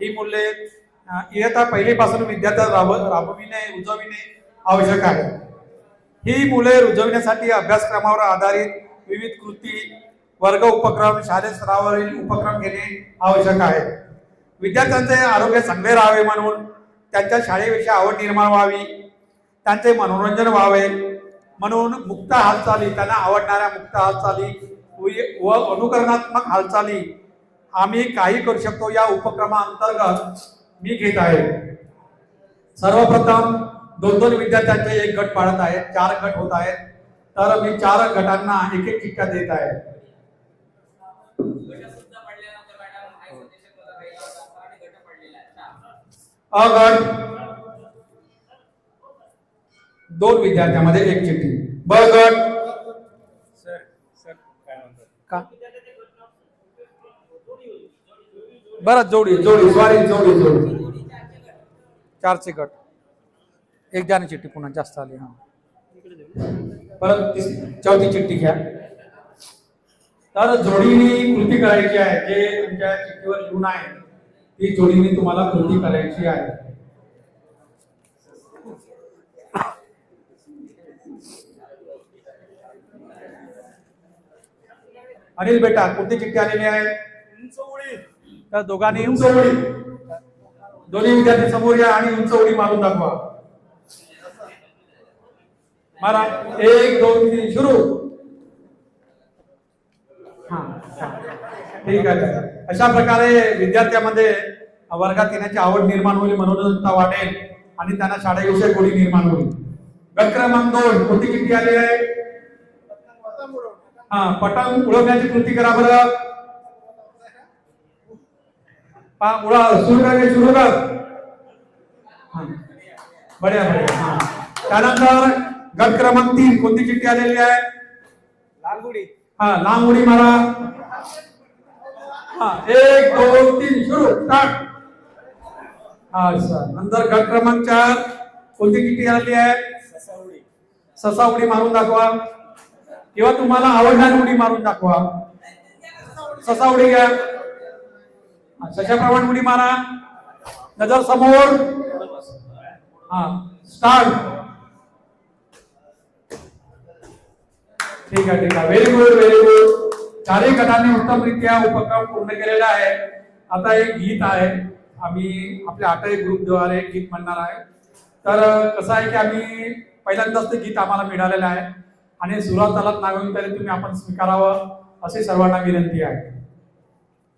ही मूल्ये इयत्ता पहिलीपासून विद्यार्थ्या राब राबविणे रुजविणे आवश्यक आहे. ही मुले रुजविण्यासाठी अभ्यासक्रमावर आधारित विविध कृती वर्ग उपक्रम शालेय स्तरावरील उपक्रम घेणे आवश्यक आहे. विद्यार्थ्यांचे आरोग्य चांगले राहावे म्हणून त्यांच्या शाळेविषयी आवड निर्माण व्हावी त्यांचे मनोरंजन व्हावे. म्हणून मुक्त हालचाली त्यांना आवडणाऱ्या मुक्त हालचाली व अनुकरणात्मक हालचाली आम्ही काही करू शकतो या उपक्रमाअंतर्गत मी घेत आहे. सर्वप्रथम दोन दोन विद्यार्थ्यांचे एक गट पाडत आहेत चार गट होत आहेत. तर मी चार गटांना एक एक शिक्षा देत आहे. अ गट. दोन विद्यार्थ्यांमध्ये एक चिठ्ठी. ब गट. बरं, जोडी जोडी सॉरी जोडी जोडी. चारचे गट एक जाने चिठ्ठी पुन्हा जास्त आली, हा. तिस- चौथी चिठ्ठी घ्या. तर जोडीने कृती करायची आहे, जे तुमच्या चिठ्ठीवर लिहून आहे, ती जोडीने तुम्हाला कृती करायची आहे. अनिल बेटा, कोणती चिठ्ठी आलेली आहे? तर दोघांनी उंच उडी. दोन्ही विद्यार्थी समोर या आणि उंच उडी मारून दाखवा. मारा. एक दोन तीन सुरू हा हा. ठीक आहे. अशा प्रकारे विद्यार्थ्यामध्ये वर्गात येण्याची आवड निर्माण होईल मनोरंजनता वाढेल आणि त्यांना शाळेविषयी गोडी निर्माण होईल. गट क्रमांक दोन कोणती चिठ्ठी आली आहे? हा पतंग उडवण्याची कृती करा बरं. पा उडा सुरू कर सुरू कर. हा. बढिया बढिया हा. त्यानंतर गट क्रमांक तीन कोणती चिठ्ठी आलेली आहे? लाल उडी हा लांब उडी मारा हा एक दोन तीन सुरू स्टार्ट हा सर नंतर गट क्रमांक चार कोणती चिठ्ठी आलेली आहे? ससा उडी ससा उडी मारून दाखवा. किंवा तुम्हाला आवडणारी उडी मारून दाखवा. ससा उडी घ्या. हा, सशाप्रमाणे उडी मारा नजर समोर हा स्टार्ट ठीक आहे ठीक आहे. व्हेरी गुड व्हेरी गुड चारही गटांनी उत्तमरित्या उपक्रम पूर्ण केलेला आहे. आता एक गीत आहे. आम्ही आपल्या आठही ग्रुपद्वारे गीत म्हणणार आहे. तर कसं आहे की आम्ही पहिल्यांदाच ते गीत आम्हाला मिळालेलं आहे. आणि सुरात तालात नागवून तरी तुम्ही आपण स्वीकारावं अशी सर्वांना विनंती आहे.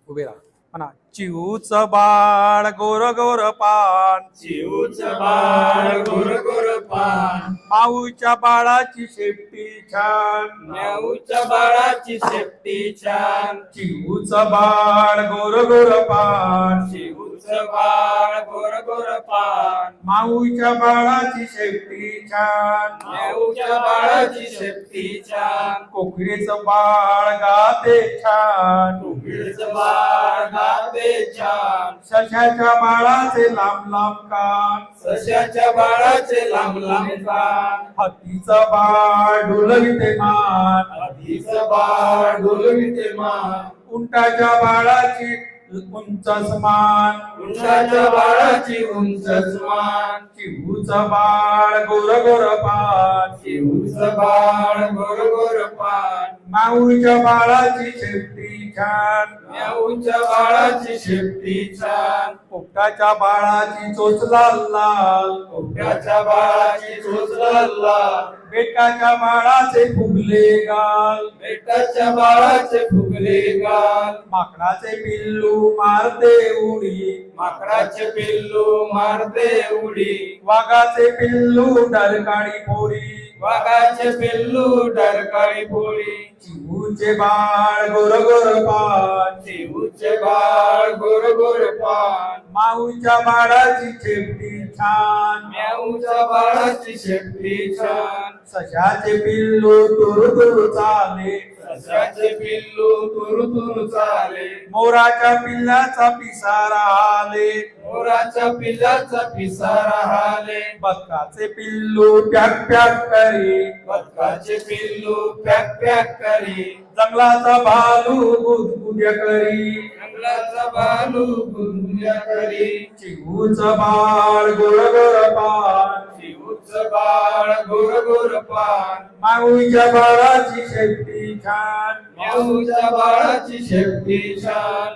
उभे राहा. म्हणा. चिऊच बाळ गोर गोर पान. चिऊच बाळ गोर गोर पान. माऊच्या बाळाची शेपटी छान. म्याऊच्या बाळाची शेपटी छान. चिऊच बाळ गोर गोर पान. चिऊच बाळ गोर गोर पान. माऊच्या बाळाची शेपटी छान. म्याऊच्या बाळाची शेपटी छान. कोकिळेचं बाळ गाते छान. कोकिळच बाळ गाते छान. सशाच्या बाळाचे लांब लांब कान. सशाच्या बाळाचे लांब लांब कान. हत्तीचं बाळ डोलविते मान. आधीच बाळ डोलविते मान. उंटाच्या बाळाची उंच मान उंटाच्या बाळाची उंचच मान चिहूचं बाळ गोर गोर पान. चिऊच बाळ गोर गोर पान. माऊच्या बाळाची शेपटी छान. म्याऊच्या बाळाची शेपटी छान. पोपटाच्या बाळाची चोच लाल लाल. कोट्याच्या बाळाची चोचला बेटाच्या बाळाचे फुगले गाल. बेटाच्या बाळाचे फुगले गाल. माकडाचे पिल्लू मारते उडी. माकडाचे पिल्लू मारते उडी. वाघाचे पिल्लू डरकाळी पोळी. वाघाचे पिल्लू डरकाळी पोळी. चिहूचे बाळ गोर गोर पान. चिऊचे बाळ गोर गोर पान. माऊच्या बाळाची शेपटी छान. म्याऊच्या बाळाची शेपटी छान. सशाचे पिल्लू तुरु तुरु चाले. सशाचे पिल्लू तुरु तुरु चाले. मोराच्या पिल्लाचा पिसारा आले मोराच्या पिल्लाचा पिसारा हाले. बदकाचे पिल्लू प्याक प्याक करी. बदकाचे पिल्लू पॅक पॅक करी. जंगलाचा भालू गुदगुद्या करी. चिखलाचा बालू गुंजा करी. चिहूच बाळ गोड गोड पान. चिऊच बाळ गोर गोर पान. माऊच्या बाळाची शेपटी छान. माऊच्या बाळाची शेपटी छान.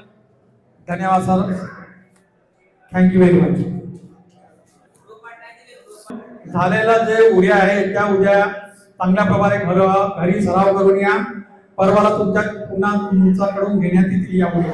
धन्यवाद सर. थँक्यू व्हेरी मच झालेला जे उद्या आहे त्या उद्या चांगल्या प्रकारे घर घरी सराव करून या. परवाला तुमच्या पुन्हा तुमच्याकडून घेण्यात येतील या उद्या.